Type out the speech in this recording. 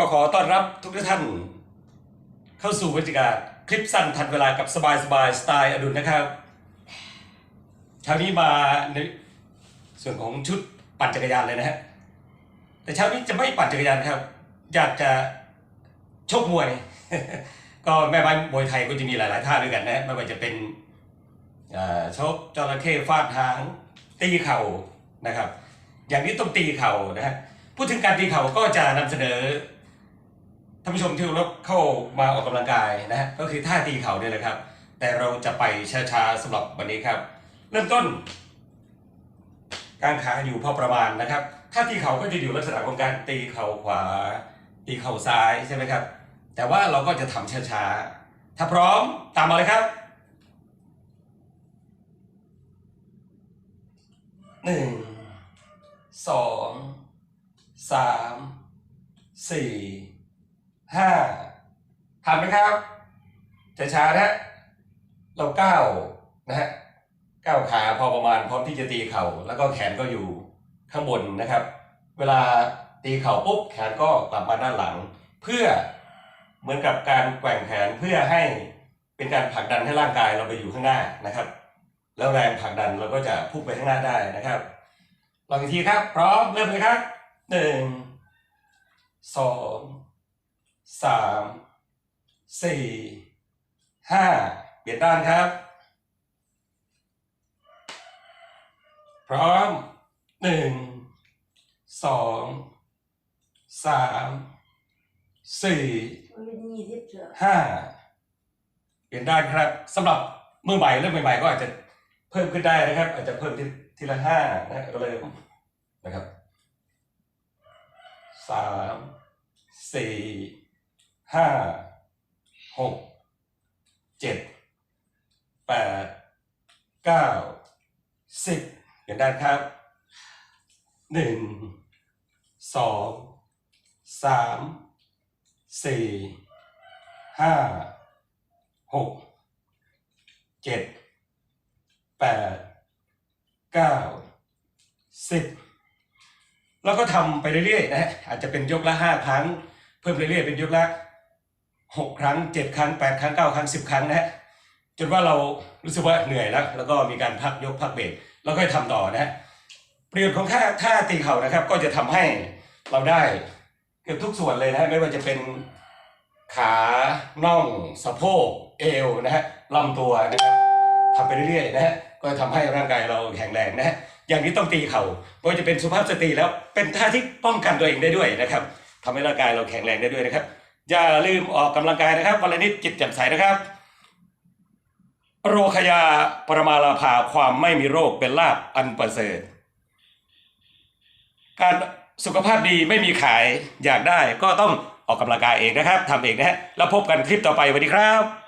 ก็ขอต้อนรับทุกท่าน เข้าสู่บรรยากาศคลิปสั้นทันเวลากับสบายสบายสไตล์อดุลนะครับเช้านี้มาในส่วนของชุดปั่นจักรยานเลยนะฮะแต่เช้านี้จะไม่ปั่นจักรยานครับ อยากจะชกมวย ก็แม่ไม้มวยไทยก็จะมีหลาย ๆ ท่าด้วยกันนะฮะไม่ว่าจะเป็นชกจระเข้ฟาดหางตีเข่านะครับ อย่างนี้ต้องตีเข่านะฮะพูดถึงการตีเข่าก็จะนำเสนอานผู้ชมที่เคาเข้ามาออกกำลังกายนะฮะก็คือท่าตีเข่าเนี่ยแหละครับ แต่เราจะไปช้าๆสำหรับวันนี้ครับ เริ่มต้นการขาอยู่พอประมาณนะครับถ้าตีเข่าก็จะอยู่ลักษณะของการตีเข่าขวา ตีเข่าซ้ายใช่ไหมครับ แต่ว่าเราก็จะทำช้าๆถ้าพร้อมตามมาเลยครับหนึ่งสองสามสี่ ห้าทำไหมครับช้าๆนะ เราก้าวนะฮะก้าวขาพอประมาณพร้อมที่จะตีเข่า แล้วก็แขนก็อยู่ข้างบนนะครับ เวลาตีเข่าปุ๊บแขนก็กลับมาด้านหลัง เพื่อเหมือนกับการแกว่งแขนเพื่อให้เป็นการผลักดันให้ร่างกายเราไปอยู่ข้างหน้านะครับ แล้วแรงผลักดันเราก็จะพุ่งไปข้างหน้าได้นะครับลองอีกทีครับ พร้อมเริ่มเลยครับหนึ่งสอง สามสี่ห้าเปลี่ยนด้านครับ พร้อมหนึ่งสองสามสี่มันเป็นยี่สิบเชือกห้าเปลี่ยนด้านครับสำหรับมือใหม่เริ่มใหม่ๆก็อาจจะเพิ่มขึ้นได้นะครับ อาจจะเพิ่มทีทีละห้านะก็เลยนะครับสามสี่ ห้าหกเจ็ดแปดเก้าสิบเปลี่ยนด้ครับหนึ่งสองสามสี่ห้าหกเจ็ดแปดเก้าสิบแล้วก็ทำไปเรื่อยๆนะฮะอาจจะเป็นยกละห้าครั้ง เพิ่มเรื่อยๆเป็นยกละ หกครั้งเจ็ดครั้งแปดครั้งเก้าครั้งสิบครั้งนะฮะจนว่าเรารู้สึกว่าเหนื่อยแล้ว แล้วก็มีการพักยกพักเบรกแล้วก็ทำต่อนะฮะประโยชน์ของท่าท่าตีเข่านะครับ ก็จะทำให้เราได้เกือบทุกส่วนเลยนะฮะไม่ว่าจะเป็นขาน่องสะโพกเอวนะฮะลำตัวนะครับทำไปเรื่อยๆนะฮะก็ทำให้ร่างกายเราแข็งแรงนะฮะอย่างนี้ต้องตีเข่าเพราะจะเป็นสุภาพสตรีแล้วเป็นท่าที่ป้องกันตัวเองได้ด้วยนะครับทำให้ร่างกายเราแข็งแรงได้ด้วยนะครับ อย่าลืมออกกำลังกายนะครับวันละนิดจิตแจ่มใสนะครับ โรคยาปรมาลาภาความไม่มีโรคเป็นลาบอันประเสริฐการสุขภาพดีไม่มีขายอยากได้ก็ต้องออกกำลังกายเองนะครับทำเองนะฮะแล้วพบกันคลิปต่อไปสวัสดีครับ